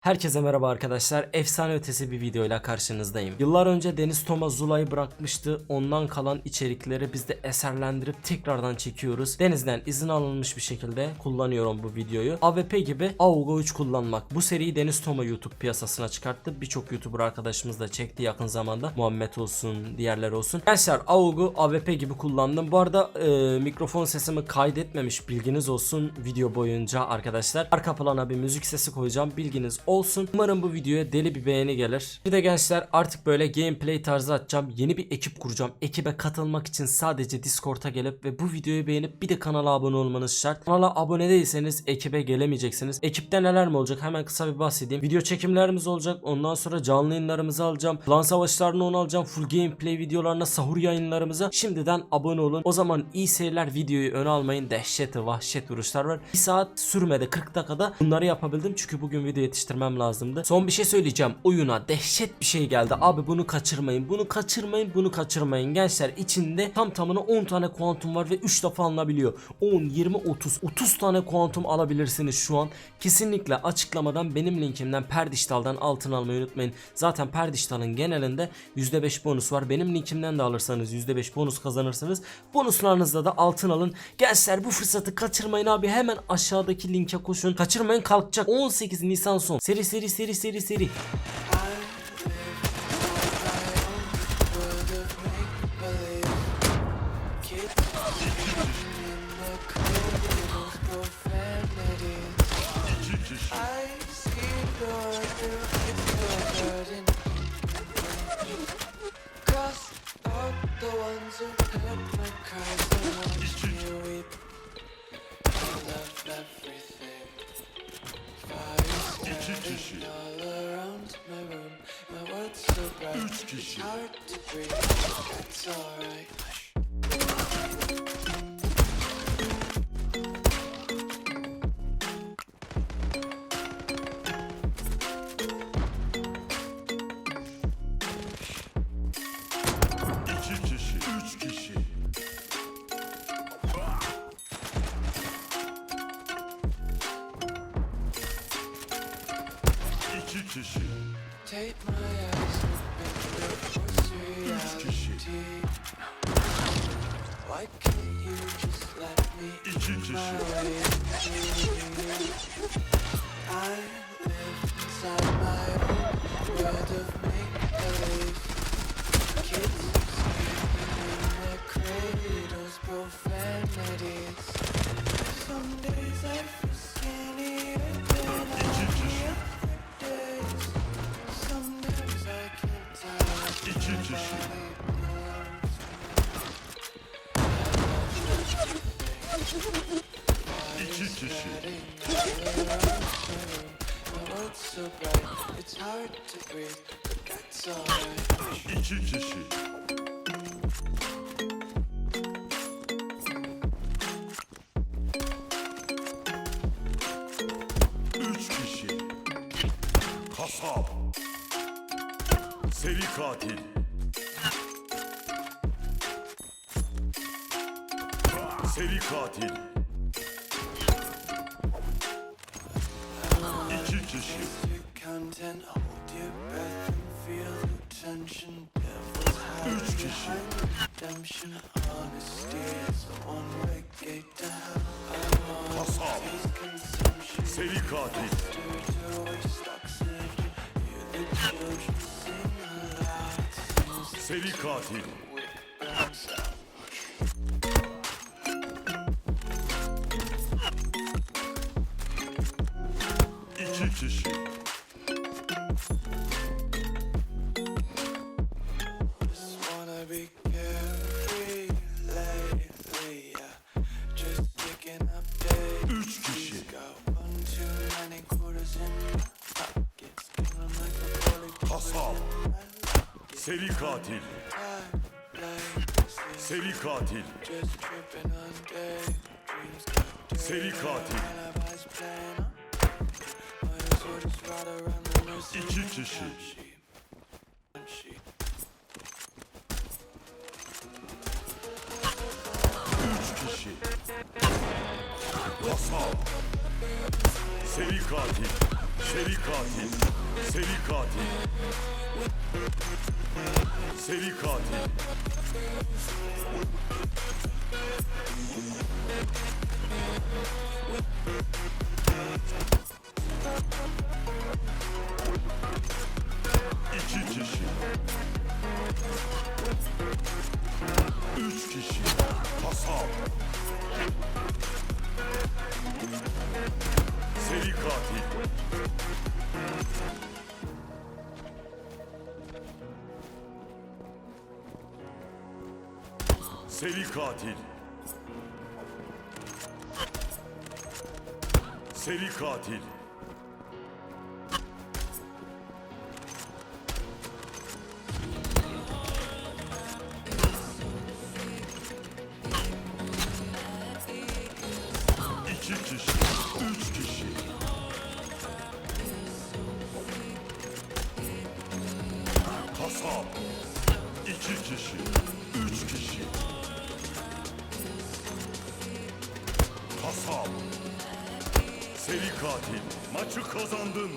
Herkese merhaba arkadaşlar. Efsane ötesi bir videoyla karşınızdayım. Yıllar önce Deniz Toma Zula'yı bırakmıştı. Ondan kalan içerikleri biz de eserlendirip tekrardan çekiyoruz. Deniz'den izin alınmış bir şekilde kullanıyorum bu videoyu. AWP gibi AUGO 3 kullanmak. Bu seriyi Deniz Toma YouTube piyasasına çıkarttı. Birçok YouTuber arkadaşımız da çekti yakın zamanda. Muhammed olsun, diğerleri olsun. Gençler AUG'u AWP gibi kullandım. Bu arada e, mikrofon sesimi kaydetmemiş bilginiz olsun video boyunca arkadaşlar. Arka plana bir müzik sesi koyacağım. Bilginiz olsun. Umarım bu videoya deli bir beğeni gelir. Bir de gençler artık böyle gameplay tarzı atacağım. Yeni bir ekip kuracağım. Ekibe katılmak için sadece Discord'a gelip ve bu videoyu beğenip bir de kanala abone olmanız şart. Kanala abone değilseniz ekibe gelemeyeceksiniz. Ekipte neler mi olacak hemen kısa bir bahsedeyim. Video çekimlerimiz olacak. Ondan sonra canlı yayınlarımızı alacağım. Plan savaşlarını onu alacağım. Full gameplay videolarına sahur yayınlarımıza şimdiden abone olun. O zaman iyi seyirler videoyu öne almayın. Dehşeti vahşet vuruşlar var. Bir saat sürmedi 40 dakikada bunları yapabildim. Çünkü bugün video yetiştirmem lazımdı. Son bir şey söyleyeceğim. Oyuna dehşet bir şey geldi. Abi bunu kaçırmayın. Bunu kaçırmayın. Bunu kaçırmayın. Gençler içinde tam tamına 10 tane kuantum var ve 3 defa alınabiliyor. 10, 20, 30. 30 tane kuantum alabilirsiniz şu an. Kesinlikle açıklamadan benim linkimden Perdiştal'dan altın almayı unutmayın. Zaten Perdiştal'ın genelinde %5 bonus var. Benim linkimden de alırsanız %5 bonus kazanırsınız. Bonuslarınızda da altın alın. Gençler bu fırsatı kaçırmayın abi. Hemen aşağıdaki linke koşun. Kaçırmayın kalkacak. 18 Nisan son. Seri seri seri seri seri. Cross out the ones who heard my cries, it's hard to breathe. That's alright. Kişi, Take my eyes force reality. Why can't you just let me iki kişi. I live inside my that's alright. iki kişi. Üç kişi. Kasap. Seri katil. Seri katil. Content, hold your breath and feel the tension. Devil's hiding behind redemption. Honesty is the one-way gate to hell. Kasap. Consumption Seri katil. due to Seri katil. Seri katil. Seri katil. İki kişi. Üç kişi. Kasap. Seri katil. Seri katil. Seri katil. Seri katil. İki kişi. Üç kişi. Kasap. Seri katil. Seri katil. Seri katil. Kasap. İki kişi, üç kişi. Kasap. Seri katil. Maçı kazandın.